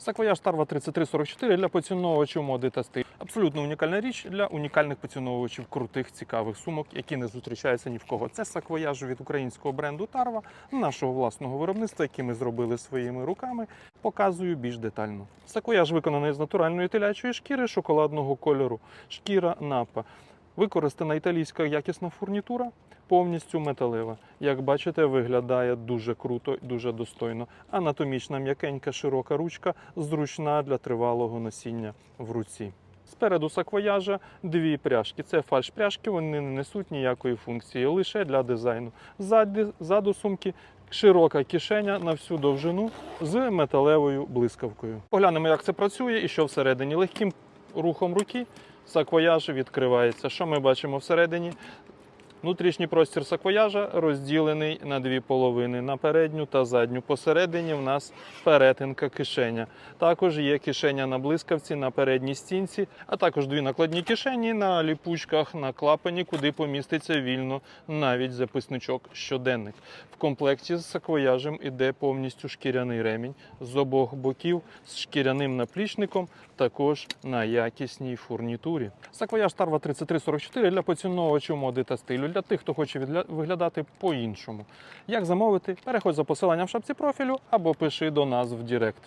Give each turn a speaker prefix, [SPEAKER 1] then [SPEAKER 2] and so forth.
[SPEAKER 1] Саквояж Тарва 3344 для поціновувачів моди та стилю. Абсолютно унікальна річ для унікальних поціновувачів крутих, цікавих сумок, які не зустрічаються ні в кого. Це саквояж від українського бренду Тарва, нашого власного виробництва, який ми зробили своїми руками. Показую більш детально. Саквояж виконаний з натуральної телячої шкіри шоколадного кольору. Шкіра напа. Використана італійська якісна фурнітура, повністю металева. Як бачите, виглядає дуже круто і дуже достойно. Анатомічна м'якенька широка ручка, зручна для тривалого носіння в руці. Спереду саквояжа дві пряжки. Це фальш-пряжки, вони не несуть ніякої функції, лише для дизайну. Ззаді, ззаду сумки широка кишеня на всю довжину з металевою блискавкою. Поглянемо, як це працює і що всередині. Легким рухом руки саквояж відкривається. Що ми бачимо всередині? Внутрішній простір саквояжа розділений на дві половини на передню та задню. Посередині в нас перетинка кишеня. Також є кишеня на блискавці на передній стінці, а також дві накладні кишені на ліпучках на клапані, куди поміститься вільно навіть записничок щоденник. В комплекті з саквояжем іде повністю шкіряний ремінь з обох боків з шкіряним наплічником, також на якісній фурнітурі. Саквояж Тарва 3344 для поціновувачів моди та стилю, для тих, хто хоче виглядати по-іншому. Як замовити? Переходь за посиланням в шапці профілю або пиши до нас в Директ.